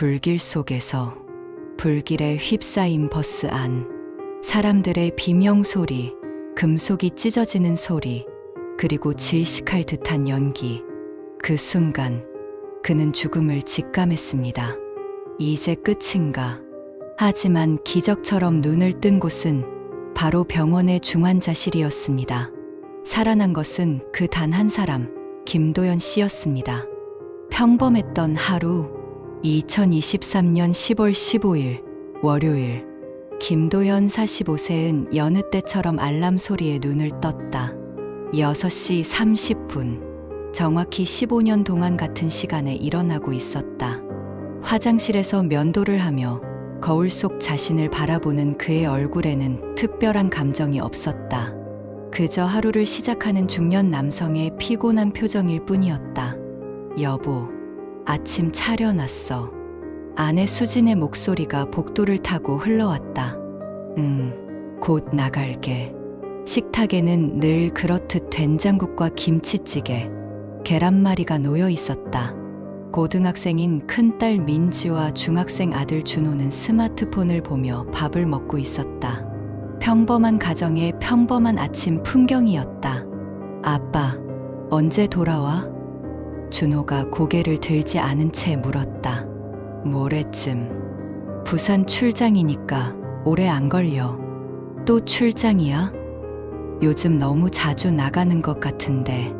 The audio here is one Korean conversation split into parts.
불길 속에서 불길에 휩싸인 버스 안 사람들의 비명 소리, 금속이 찢어지는 소리, 그리고 질식할 듯한 연기. 그 순간 그는 죽음을 직감했습니다. 이제 끝인가? 하지만 기적처럼 눈을 뜬 곳은 바로 병원의 중환자실이었습니다. 살아난 것은 그 단 한 사람, 김도연 씨였습니다. 평범했던 하루, 2023년 10월 15일, 월요일. 김도연 45세는 여느 때처럼 알람 소리에 눈을 떴다. 6시 30분. 정확히 15년 동안 같은 시간에 일어나고 있었다. 화장실에서 면도를 하며 거울 속 자신을 바라보는 그의 얼굴에는 특별한 감정이 없었다. 그저 하루를 시작하는 중년 남성의 피곤한 표정일 뿐이었다. 여보, 아침 차려놨어. 아내 수진의 목소리가 복도를 타고 흘러왔다. 응, 곧 나갈게. 식탁에는 늘 그렇듯 된장국과 김치찌개, 계란말이가 놓여 있었다. 고등학생인 큰딸 민지와 중학생 아들 준호는 스마트폰을 보며 밥을 먹고 있었다. 평범한 가정의 평범한 아침 풍경이었다. 아빠, 언제 돌아와? 준호가 고개를 들지 않은 채 물었다. 모레쯤. 부산 출장이니까 오래 안 걸려. 또 출장이야? 요즘 너무 자주 나가는 것 같은데.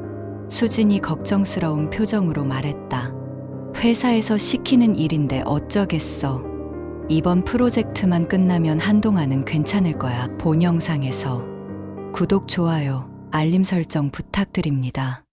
수진이 걱정스러운 표정으로 말했다. 회사에서 시키는 일인데 어쩌겠어. 이번 프로젝트만 끝나면 한동안은 괜찮을 거야. 본 영상에서 구독, 좋아요, 알림 설정 부탁드립니다.